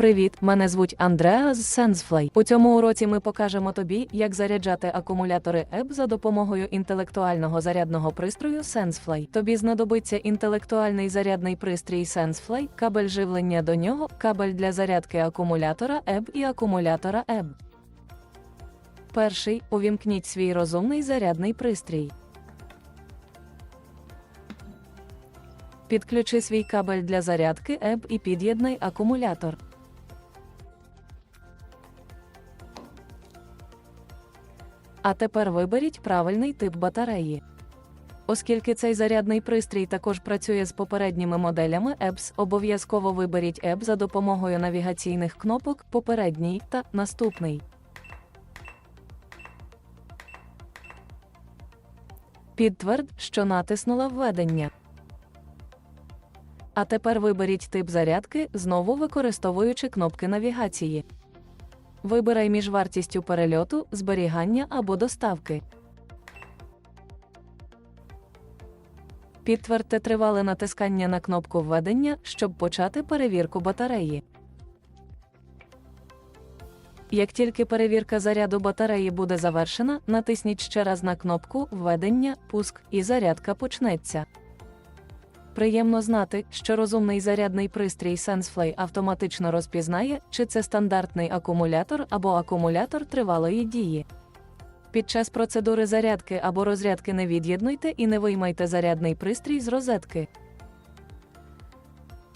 Привіт, мене звуть Андреа з SenseFly. У цьому уроці ми покажемо тобі, як заряджати акумулятори ЕБ за допомогою інтелектуального зарядного пристрою SenseFly. Тобі знадобиться інтелектуальний зарядний пристрій SenseFly, кабель живлення до нього, кабель для зарядки акумулятора ЕБ і акумулятора ЕБ. Перший увімкніть свій розумний зарядний пристрій. Підключи свій кабель для зарядки ЕБ і під'єднай акумулятор. А тепер виберіть правильний тип батареї. Оскільки цей зарядний пристрій також працює з попередніми моделями EBS, обов'язково виберіть EB за допомогою навігаційних кнопок Попередній та Наступний. Підтверд, що натиснула введення. А тепер виберіть тип зарядки, знову використовуючи кнопки навігації. Вибирай між вартістю перельоту, зберігання або доставки. Підтвердьте тривале натискання на кнопку введення, щоб почати перевірку батареї. Як тільки перевірка заряду батареї буде завершена, натисніть ще раз на кнопку Введення, пуск і зарядка почнеться. Приємно знати, що розумний зарядний пристрій SenseFly автоматично розпізнає, чи це стандартний акумулятор або акумулятор тривалої дії. Під час процедури зарядки або розрядки не від'єднуйте і не виймайте зарядний пристрій з розетки.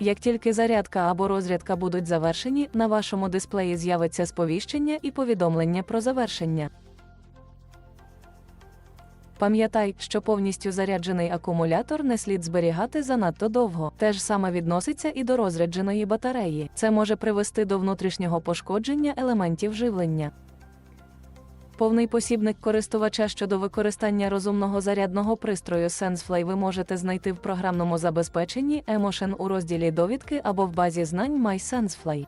Як тільки зарядка або розрядка будуть завершені, на вашому дисплеї з'явиться сповіщення і повідомлення про завершення. Пам'ятай, що повністю заряджений акумулятор не слід зберігати занадто довго. Те ж саме відноситься і до розрядженої батареї. Це може привести до внутрішнього пошкодження елементів живлення. Повний посібник користувача щодо використання розумного зарядного пристрою SenseFly ви можете знайти в програмному забезпеченні Emotion у розділі довідки або в базі знань MySenseFly.